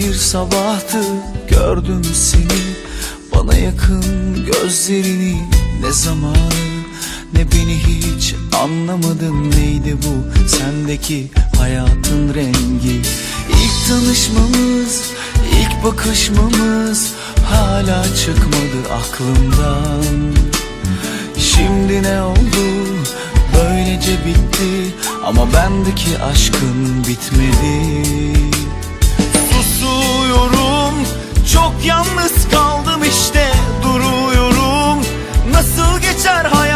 sabahtı gördüm seni. Bana yakın gözlerini ne zamanı? Ne beni hiç anlamadın neydi bu Sendeki hayatın rengi? İlk tanışmamız ilk bakışmamız Hala çıkmadı aklımdan. Şimdi ne oldu? Böylece bitti Ama bendeki aşkın bitmedi işte duruyorum. Nasıl geçer hayat